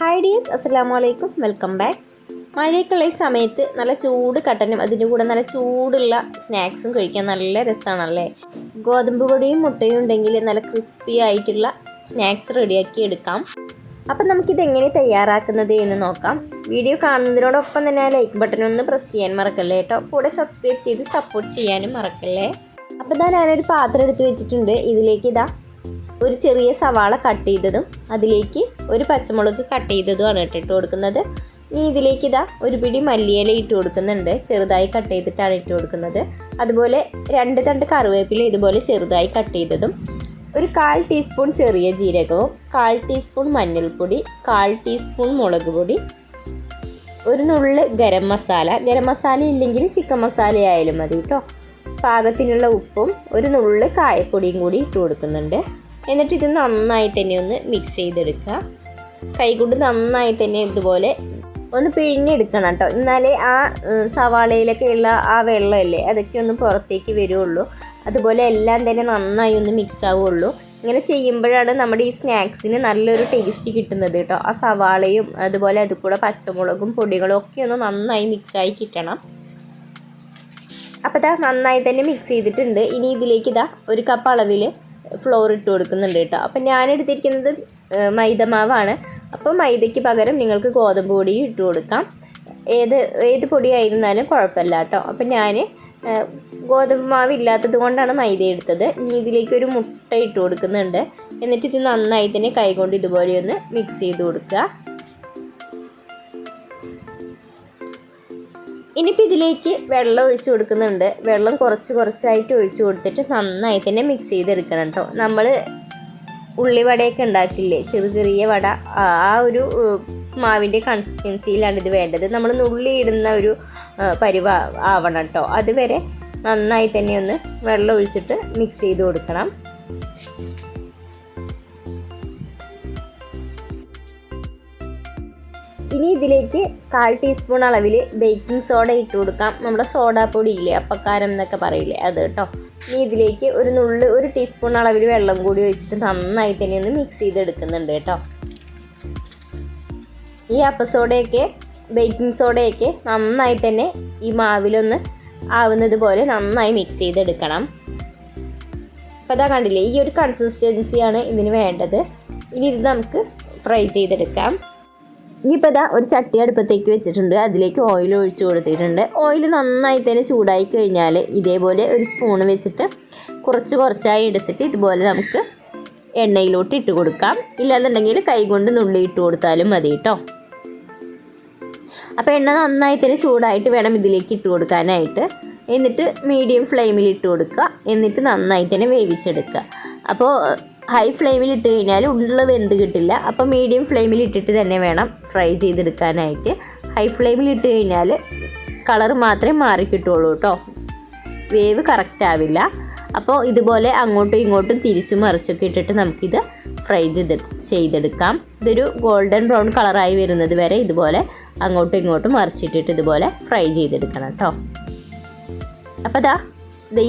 Hi dears അസ്സലാമു അലൈക്കും welcome back മഴയൊക്കെയുള്ള ഈ സമയത്ത് നല്ല ചൂട് കട്ടനും അതിന്റെ കൂടെ നല്ല ചൂടുള്ള സ്നാക്സും കഴിക്കാൻ നല്ല രസമാണല്ലേ ഗോതമ്പ് പൊടിയും മുട്ടയും ഉണ്ടെങ്കിൽ നല്ല ക്രിസ്പി ആയിട്ടുള്ള സ്നാക്സ് റെഡിയാക്കി എടുക്കാം. അപ്പം നമുക്കിത് എങ്ങനെ തയ്യാറാക്കുന്നത് എന്ന് നോക്കാം. വീഡിയോ കാണുന്നതിനോടൊപ്പം തന്നെ ലൈക്ക് ബട്ടൺ ഒന്ന് പ്രസ് ചെയ്യാൻ മറക്കല്ലേ കേട്ടോ? കൂടെ സബ്സ്ക്രൈബ് ചെയ്ത് സപ്പോർട്ട് ചെയ്യാനും മറക്കല്ലേ? അപ്പോൾ ഞാനൊരു പാത്രം എടുത്ത് വെച്ചിട്ടുണ്ട്. ഇതിലേക്ക് ഇതാ ഒരു ചെറിയ സവാള കട്ട് ചെയ്തതും അതിലേക്ക് ഒരു പച്ചമുളക് കട്ട് ചെയ്തതുമാണ് കേട്ടോ ഇട്ട് കൊടുക്കുന്നത്. ഇനി ഇതിലേക്ക് ഇതാ ഒരു പിടി മല്ലിയില ഇട്ട് കൊടുക്കുന്നുണ്ട്. ചെറുതായി കട്ട് ചെയ്തിട്ടാണ് ഇട്ട് കൊടുക്കുന്നത്. അതുപോലെ രണ്ട് തണ്ട് കറിവേപ്പില ഇതുപോലെ ചെറുതായി കട്ട് ചെയ്തതും ഒരു കാൽ ടീസ്പൂൺ ചെറിയ ജീരകവും കാൽ ടീസ്പൂൺ മഞ്ഞൾപ്പൊടി കാൽ ടീസ്പൂൺ മുളക് പൊടി ഒരു നുള്ള് ഗരം മസാല. ഗരം മസാല ഇല്ലെങ്കിൽ ചിക്കൻ മസാല ആയാലും മതി കേട്ടോ. പാകത്തിനുള്ള ഉപ്പും ഒരു നുള്ള് കായപ്പൊടിയും കൂടി ഇട്ട് കൊടുക്കുന്നുണ്ട്. എന്നിട്ട് ഇത് നന്നായി തന്നെ ഒന്ന് മിക്സ് ചെയ്തെടുക്കുക. കൈകൊണ്ട് നന്നായി തന്നെ ഇതുപോലെ ഒന്ന് പിഴിഞ്ഞെടുക്കണം കേട്ടോ. എന്നാലേ ആ സവാളയിലൊക്കെ ഉള്ള ആ വെള്ളമല്ലേ അതൊക്കെ ഒന്ന് പുറത്തേക്ക് വരുള്ളൂ. അതുപോലെ എല്ലാം തന്നെ നന്നായി ഒന്ന് മിക്സ് ആവുള്ളൂ. ഇങ്ങനെ ചെയ്യുമ്പോഴാണ് നമ്മുടെ ഈ സ്നാക്സിന് നല്ലൊരു ടേസ്റ്റ് കിട്ടുന്നത് കേട്ടോ. ആ സവാളയും അതുപോലെ അത് കൂടെ പച്ചമുളകും പൊടികളും ഒക്കെ ഒന്ന് നന്നായി മിക്സായി കിട്ടണം. അപ്പോൾ ഇതാ നന്നായി തന്നെ മിക്സ് ചെയ്തിട്ടുണ്ട്. ഇനി ഇതിലേക്ക് ഇതാ ഒരു കപ്പ് അളവിൽ ഫ്ലോർ ഇട്ട് കൊടുക്കുന്നുണ്ട് കേട്ടോ. അപ്പം ഞാൻ എടുത്തിരിക്കുന്നത് മൈദ മാവാണ് അപ്പോൾ മൈദയ്ക്ക് പകരം നിങ്ങൾക്ക് ഗോതമ്പ് പൊടിയും ഇട്ട് കൊടുക്കാം. ഏത് ഏത് പൊടിയായിരുന്നാലും കുഴപ്പമില്ല കേട്ടോ. അപ്പം ഞാൻ ഗോതമ്പ് മാവ് ഇല്ലാത്തത് കൊണ്ടാണ് മൈദ എടുത്തത്. ഇനി ഇതിലേക്ക് ഒരു മുട്ട ഇട്ട് കൊടുക്കുന്നുണ്ട്. എന്നിട്ട് ഇത് നന്നായി തന്നെ കൈകൊണ്ട് ഇതുപോലെ ഒന്ന് മിക്സ് ചെയ്ത് കൊടുക്കുക. ഇനിയിപ്പോൾ ഇതിലേക്ക് വെള്ളം ഒഴിച്ച് കൊടുക്കുന്നുണ്ട്. വെള്ളം കുറച്ച് കുറച്ചായിട്ട് ഒഴിച്ച് കൊടുത്തിട്ട് നന്നായി തന്നെ മിക്സ് ചെയ്തെടുക്കണം കേട്ടോ നമ്മൾ ഉള്ളിവടയൊക്കെ ഉണ്ടാക്കില്ലേ? ചെറിയ ചെറിയ വട. ആ ഒരു മാവിന്റെ കൺസിസ്റ്റൻസിയിലാണ് ഇത് വേണ്ടത്. നമ്മൾ നുള്ളി ഇടുന്ന ഒരു പരിവ ആവണം കേട്ടോ അതുവരെ നന്നായി തന്നെ ഒന്ന് വെള്ളം ഒഴിച്ചിട്ട് മിക്സ് ചെയ്ത് കൊടുക്കണം. ഇനി ഇതിലേക്ക് കാൽ ടീസ്പൂൺ അളവിൽ ബേക്കിംഗ് സോഡ ഇട്ട് കൊടുക്കാം. നമ്മുടെ സോഡാപ്പൊടി ഇല്ലേ അപ്പക്കാരം എന്നൊക്കെ പറയില്ലേ അത് കേട്ടോ. ഇനി ഇതിലേക്ക് ഒരു നുള്ള് ഒരു ടീസ്പൂൺ അളവിൽ വെള്ളം കൂടി ഒഴിച്ചിട്ട് നന്നായി തന്നെ ഒന്ന് മിക്സ് ചെയ്തെടുക്കുന്നുണ്ട് കേട്ടോ. ഈ അപ്പസോഡയൊക്കെ ബേക്കിംഗ് സോഡയൊക്കെ നന്നായി തന്നെ ഈ മാവിലൊന്ന് ആവുന്നത് പോലെ നന്നായി മിക്സ് ചെയ്തെടുക്കണം. അപ്പോൾ അതാ കണ്ടില്ലേ ഈ ഒരു കൺസിസ്റ്റൻസിയാണ് ഇതിന് വേണ്ടത്. ഇനി ഇത് നമുക്ക് ഫ്രൈ ചെയ്തെടുക്കാം. ഇനിയിപ്പോൾ ഇതാ ഒരു ചട്ടി അടുപ്പത്തേക്ക് വെച്ചിട്ടുണ്ട്. അതിലേക്ക് ഓയിൽ ഒഴിച്ചു കൊടുത്തിട്ടുണ്ട്. ഓയിൽ നന്നായി തന്നെ ചൂടായി കഴിഞ്ഞാൽ ഇതേപോലെ ഒരു സ്പൂൺ വെച്ചിട്ട് കുറച്ച് കുറച്ചായി എടുത്തിട്ട് ഇതുപോലെ നമുക്ക് എണ്ണയിലോട്ട് ഇട്ട് കൊടുക്കാം. ഇല്ലാന്നുണ്ടെങ്കിൽ കൈകൊണ്ട് നുള്ളി ഇട്ട് കൊടുത്താലും മതി കേട്ടോ അപ്പോൾ എണ്ണ നന്നായി തന്നെ ചൂടായിട്ട് വേണം ഇതിലേക്ക് ഇട്ട് കൊടുക്കാനായിട്ട്. എന്നിട്ട് മീഡിയം ഫ്ലെയിമിൽ ഇട്ട് കൊടുക്കുക. എന്നിട്ട് നന്നായി തന്നെ വേവിച്ചെടുക്കുക. അപ്പോൾ ഹൈ ഫ്ലെയിമിൽ ഇട്ട് കഴിഞ്ഞാൽ ഉള്ളിൽ വെന്ത് കിട്ടില്ല. അപ്പം മീഡിയം ഫ്ലെയിമിൽ ഇട്ടിട്ട് തന്നെ വേണം ഫ്രൈ ചെയ്തെടുക്കാനായിട്ട്. ഹൈ ഫ്ലെയിമിൽ ഇട്ട് കഴിഞ്ഞാൽ കളർ മാത്രമേ മാറി കിട്ടുള്ളൂ കേട്ടോ. വേവ് കറക്റ്റ് ആവില്ല. അപ്പോൾ ഇതുപോലെ അങ്ങോട്ടും ഇങ്ങോട്ടും തിരിച്ചും മറിച്ചൊക്കെ ഇട്ടിട്ട് നമുക്കിത് ഫ്രൈ ചെയ്ത് ചെയ്തെടുക്കാം. ഇതൊരു ഗോൾഡൻ ബ്രൗൺ കളറായി വരുന്നത് വരെ ഇതുപോലെ അങ്ങോട്ടും ഇങ്ങോട്ടും മറിച്ചിട്ടിട്ട് ഇതുപോലെ ഫ്രൈ ചെയ്തെടുക്കണം കേട്ടോ. അപ്പോൾ ദാ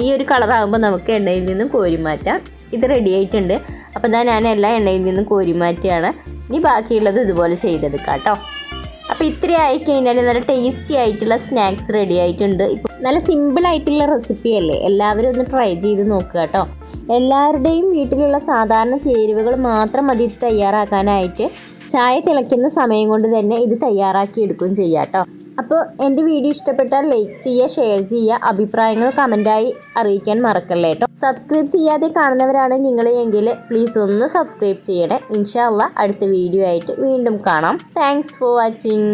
ഈ ഒരു കളറാകുമ്പോൾ നമുക്ക് എണ്ണയിൽ നിന്നും കോരി മാറ്റാം ഇത് റെഡി ആയിട്ടുണ്ട്. അപ്പോൾ ഞാൻ എല്ലാ എണ്ണയിൽ നിന്നും കോരി മാറ്റിയാണ്. ഇനി ബാക്കിയുള്ളത് ഇതുപോലെ ചെയ്തെടുക്കാം കേട്ടോ. അപ്പോൾ ഇത്രയും ആയി കഴിഞ്ഞാൽ നല്ല ടേസ്റ്റി ആയിട്ടുള്ള സ്നാക്സ് റെഡി ആയിട്ടുണ്ട്. ഇപ്പോൾ നല്ല സിമ്പിൾ ആയിട്ടുള്ള റെസിപ്പി അല്ലേ? എല്ലാവരും ഒന്ന് ട്രൈ ചെയ്ത് നോക്കുക കേട്ടോ. എല്ലാവരുടെയും വീട്ടിലുള്ള സാധാരണ ചേരുവകൾ മാത്രം മതി ഇത് തയ്യാറാക്കാനായിട്ട്. ചായ തിളയ്ക്കുന്ന സമയം കൊണ്ട് തന്നെ ഇത് തയ്യാറാക്കി എടുക്കുകയും ചെയ്യാം കേട്ടോ. അപ്പോൾ എന്റെ വീഡിയോ ഇഷ്ടപ്പെട്ടാൽ ലൈക്ക് ചെയ്യുക ഷെയർ ചെയ്യുക അഭിപ്രായങ്ങൾ കമന്റായി അറിയിക്കാൻ മറക്കല്ലേ കേട്ടോ. സബ്സ്ക്രൈബ് ചെയ്യാതെ കാണുന്നവരാണ് നിങ്ങൾ എങ്കിൽ പ്ലീസ് ഒന്ന് സബ്സ്ക്രൈബ് ചെയ്യണേ. ഇൻഷാല്ല അടുത്ത വീഡിയോ ആയിട്ട് വീണ്ടും കാണാം. Thanks for watching